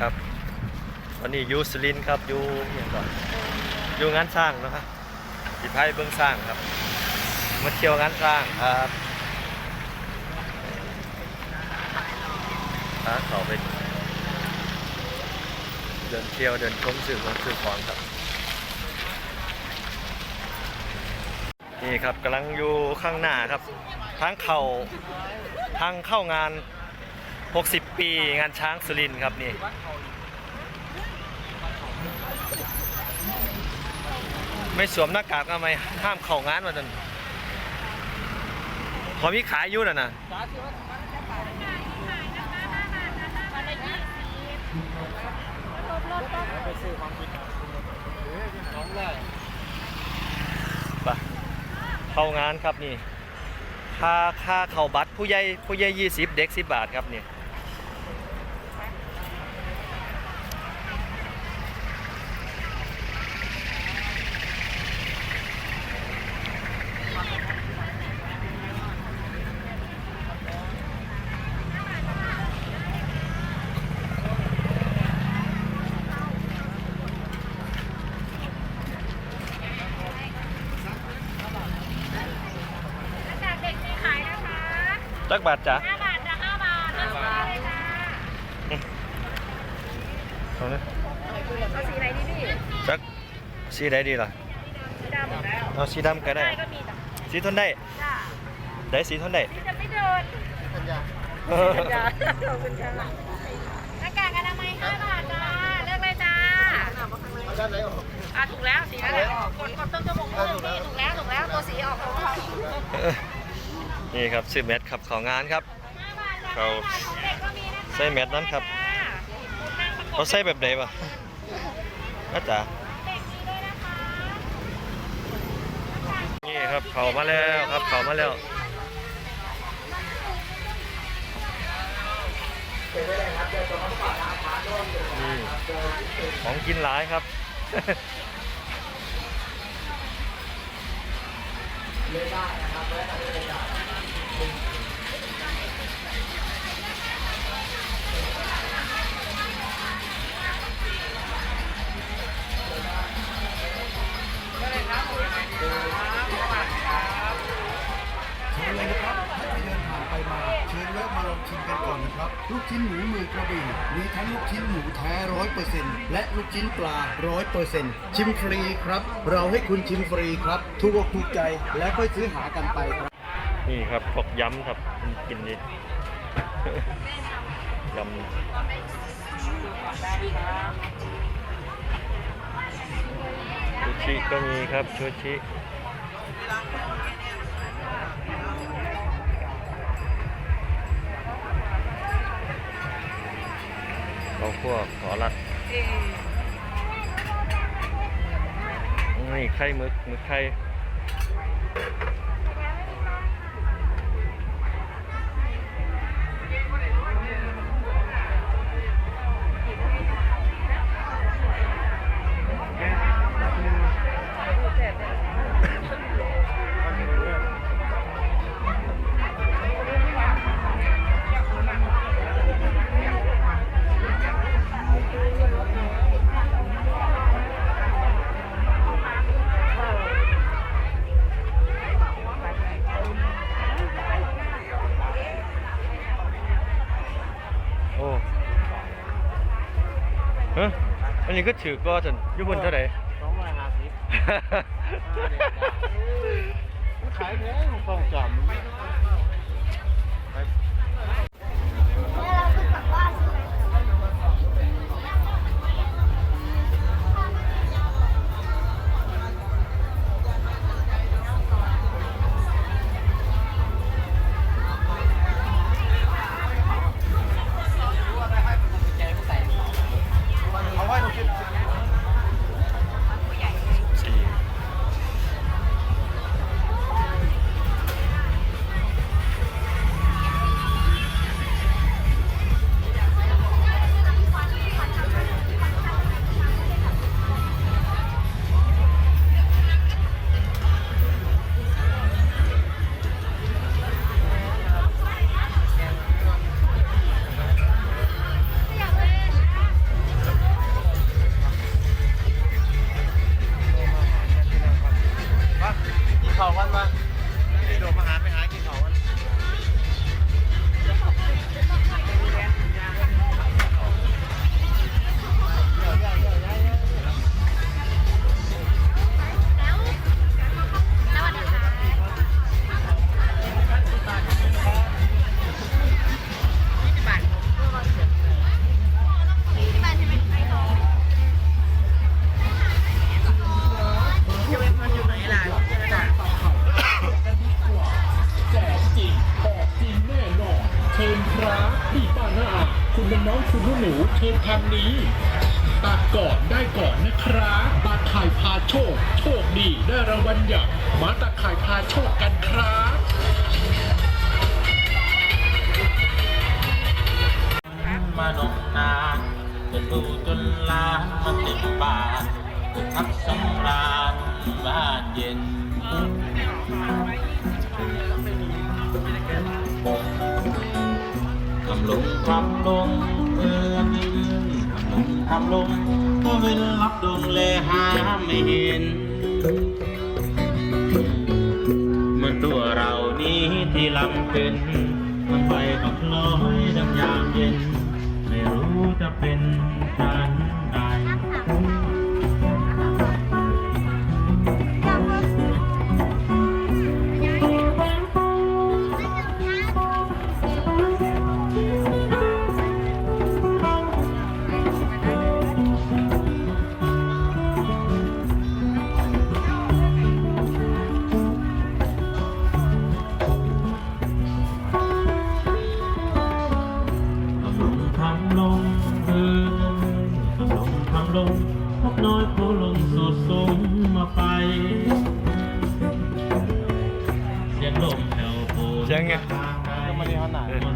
ครับวันนี้อยูสุรินทร์ครับอยูอย่างก่อนอยูงานสร้างนะครับสิพายเบื้องสร้างครับ มาเที่ยวงานสร้างครับพาเขาไปเดินเที่ยวเดินชมสื่อของสื่อของครับ นี่ครับกำลังอยู่ข้างหน้าครับทางเข้าทางเข้างาน 60 ปีงานช้างสุรินครับนี่ ไม่สวมหน้ากากทำไมห้ามเข้างานวันนั้นพอมีขายอยู่น่ะนะเข้างานครับนี่ค่าค่าเข้าบัตรผู้ใหญ่ผู้ใหญ่ยี่สิบเด็กสิบบาทครับนี่ากเด็กมีขายนะคะ จักบาทจ้ะ5บาทจะ5บาทเลือกซื้อเลยค่ะเอาเลยเอาสีไหนดีพี่จักสีไหนดีล่ะสีดำได้เอาสีดำก็ได้ก็มีจ้ะสีทนได้จ้าได้สีทนได้พี่จะไม่เดินเออจ้าขอบคุณจ้าหน้ากากอนามัย5บาทจ้าเลือกเลยจ้าอะถูกแล้วสีนั้นแหละกดกดต้นจมูกเพิ่มนี่ถูกแล้วถูกแล้วตัวสีออกของเขา นี่ครับซื้อแมทครับของงานครับ เขาใส่แมสนั้นครับเขาใส่แบบไหนวะนะจ๊ะเด็กมีด้วยนะคะนี่ครับเขามาแล้วครับเขามาแล้วนี่ของกินหลายครับเชิญเลยนะครับถ้าเดินผ่านไปมาเชิญแวะมาลองชิมกันก่อนนะครับ ลูกชิ้นหมูมือกระบี่มีทั้งลูกชิ้นหมูแท้ร้อยเปอร์เซ็นต์และลูกชิ้นปลาร้อยเปอร์เซ็นต์ชิมฟรีครับ เราให้คุณชิมฟรีครับ ถูกอกถูกใจแล้วค่อยซื้อหากันไปครับ นี่ครับพวกยำครับกินนี่ยำชูชิก็มีครับชูชิเขาพวกขอรัดนี่ไข่หมึกหมึกไข่ นนี้ก็ถือก็จนอยุบนเท่าไหร่ สองร้อยห้าสิบขายแพงต้องจำเอา มูเชิญทางนี้ตัดก่อนได้ก่อนนะครับตาข่ายพาโชค โชคดีได้รางวัลใหญ่มาตาข่ายพาโชคกันครับมานมนานจะดูจนล้านมาเต็มบาทจะทักสำราญบ้านเย็นทำลงทำลงำลงก็เว้นรับดงแลหาไม่เห็น เมือนตัวเรานี้ที่ลำเป็น มันไปกับลอยดังยามเย็น ไม่รู้จะเป็นใคร ลงพบน้อยผู้ลงสุดสูงมาไป เสียงลมแผ่วโผล่เสียงไงทางไกลยังไม่ได้ขนาดลมแผ่ว